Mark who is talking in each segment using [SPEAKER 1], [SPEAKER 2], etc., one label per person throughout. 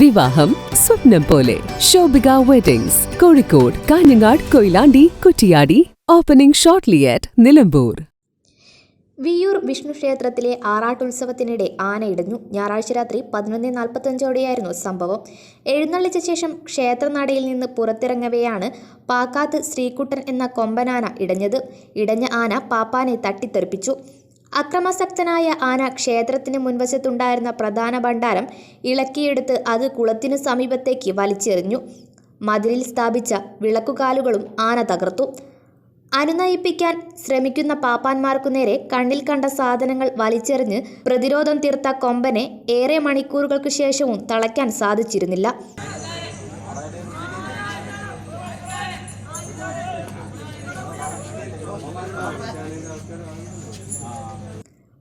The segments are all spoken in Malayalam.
[SPEAKER 1] വിവാഹം സ്വപ്നം പോലെ. Shobhika weddings Kozhikode Kanhangad Koyilandy Kuttiady opening shortly at Nilambur.
[SPEAKER 2] Viyur Vishnu ക്ഷേത്രത്തിലെ ആറാട്ടുത്സവത്തിനിടെ ഇടഞ്ഞു. ഞായറാഴ്ച രാത്രി പതിനൊന്ന് നാൽപ്പത്തഞ്ചോടെയായിരുന്നു സംഭവം. എഴുന്നള്ളിച്ച ശേഷം ക്ഷേത്രനടയിൽ നിന്ന് പുറത്തിറങ്ങവെയാണ് പാക്കാത്ത് ശ്രീകുട്ടൻ എന്ന കൊമ്പനാന ഇടഞ്ഞത്. ഇടഞ്ഞ ആന പാപ്പാനെ തട്ടിത്തെറിപ്പിച്ചു. അക്രമാസക്തനായ ആന ക്ഷേത്രത്തിന് മുൻവശത്തുണ്ടായിരുന്ന പ്രധാന ഭണ്ഡാരം ഇളക്കിയെടുത്ത് അത് കുളത്തിനു സമീപത്തേക്ക് വലിച്ചെറിഞ്ഞു. മതിലിൽ സ്ഥാപിച്ച വിളക്കുകാലുകളും ആന തകർത്തു. അനുനയിപ്പിക്കാൻ ശ്രമിക്കുന്ന പാപ്പാന്മാർക്കു നേരെ കണ്ണിൽ കണ്ട സാധനങ്ങൾ വലിച്ചെറിഞ്ഞ് പ്രതിരോധം തീർത്ത കൊമ്പനെ ഏറെ മണിക്കൂറുകൾക്ക് ശേഷവും തളയ്ക്കാൻ സാധിച്ചിരുന്നില്ല.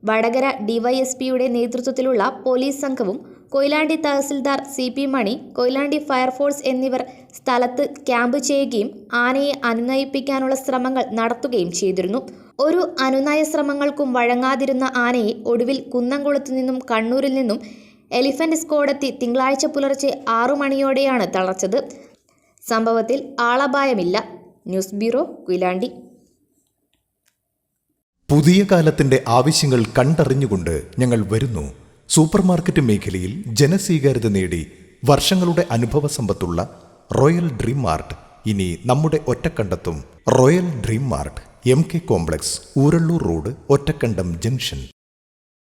[SPEAKER 2] വടകര ഡിവൈഎസ്പിയുടെ നേതൃത്വത്തിലുള്ള പോലീസ് സംഘവും Koyilandy tahsildar C P Mani Koyilandy fire force എന്നിവർ സ്ഥലത്ത് ക്യാമ്പ് ചെയ്യുകയും ആനയെ അനുനയിപ്പിക്കാനുള്ള ശ്രമങ്ങൾ നടത്തുകയും ചെയ്തിരുന്നു. ഒരു അനുനയ ശ്രമങ്ങൾക്കും വഴങ്ങാതിരുന്ന ആനയെ ഒടുവിൽ കുന്നംകുളത്തു നിന്നും കണ്ണൂരിൽ നിന്നും എലിഫന്റ് സ്ക്വാഡെത്തി തിങ്കളാഴ്ച പുലർച്ചെ ആറു മണിയോടെയാണ് തളച്ചത് സംഭവത്തിൽ ആളപായമില്ല. News bureau Koyilandy.
[SPEAKER 3] പുതിയ കാലത്തിന്റെ ആവശ്യങ്ങൾ കണ്ടറിഞ്ഞുകൊണ്ട് ഞങ്ങൾ വരുന്നു. സൂപ്പർമാർക്കറ്റ് മേഖലയിൽ ജനസ്വീകാര്യത നേടി വർഷങ്ങളുടെ അനുഭവ സമ്പത്തുള്ള റോയൽ ഡ്രീം മാർട്ട്. ഇനി നമ്മുടെ ഒറ്റക്കണ്ടത്തും royal dream mart M K complex Urallur road Ottakkandam junction.